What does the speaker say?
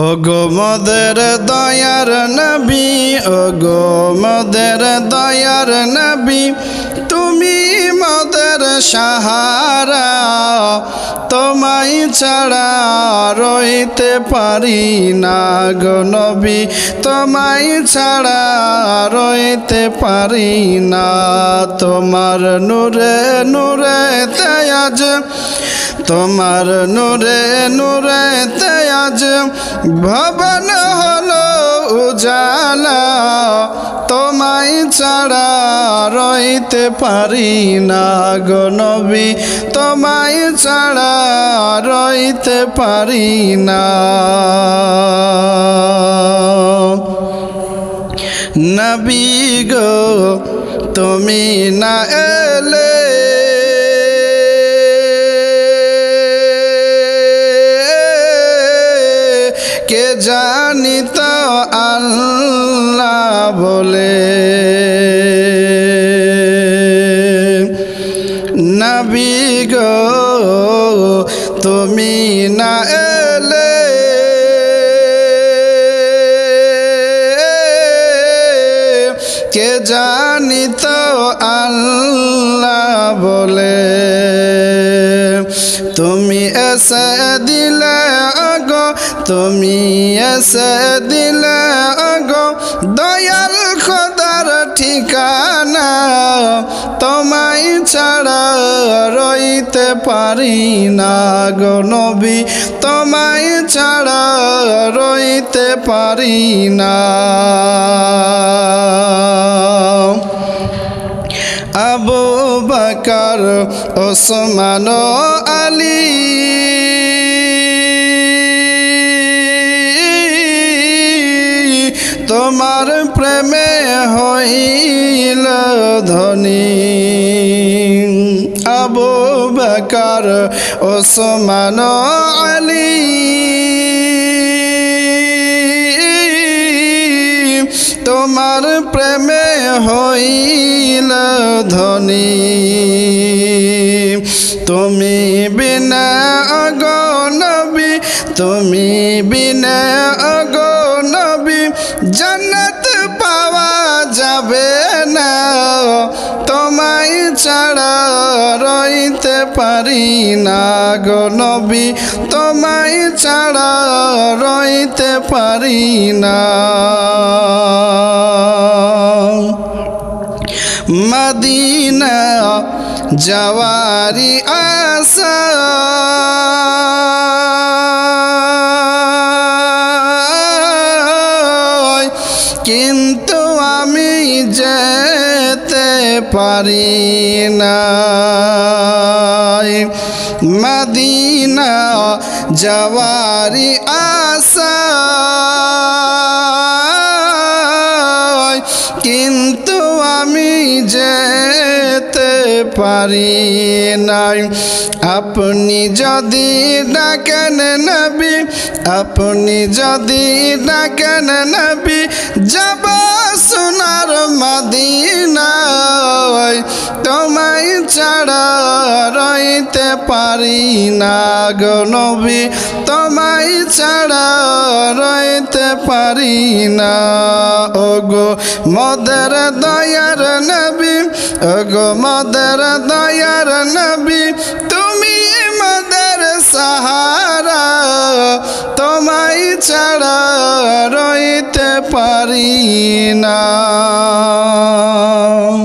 ও গো মদের দয়ার নবী ও গো মদের দয়ার নবী, তুমি মদের সাহারা, তোমায় ছাড়া রইতে পারি না গো নবী, তোমায় ছাড়া রইতে পারি না, তোমার নূরে নূরে তেয়াজ তোমার নূরে নূরে তেয়াজ ভবন হলো উজালা। তোমায় ছাড়া রইতে পারি না গো নবী। তোমায় ছাড়া রইতে পারি না। নবী গো, তুমি না এলে কে জানি তো আল্লাহ বলে। নবী গো, তুমি না এলে। কে জানি তো আল্লাহ বলে। তুমি এসে দিলে আগো, তুমি এসে দিলে আগো দয়াল খোদার ঠিকানা, তোমায় ছাড়া রইতে পারি না গো নবী, তোমায় ছাড়া রইতে পারি না। আবু বকর, ওসমান আলী তোমার প্রেমে হইল ধনী। আবু বকর, ওসমান, আলী। তোমার প্রেমে হইল ধনী। তুমি বিনা অগনবী তুমি বিনা অগনবী জন্নত পাওয়া যাবে না। তোমায় ছাড়া রইতে পারি না গো নবী। তোমায় ছাড়া রইতে পারি না। মদিনা জওয়ারি আশা। পারি না মদিনা জওয়ারি আশা। কিন্তু আমি যেতে পারি নাই। আপনি যদি ডাকেন নবী, আপনি যদি ডাকেন নবী, যাব সোনার মদিনায় রইতে পারি না গো নবী, তোমায় ছাড়া রইতে পারি না। ও গো মদের দয়ার নবী ও গো মদের দয়ার নবী, তুমি মদের সাহারা, তোমায় ছাড়া রইতে পারি না।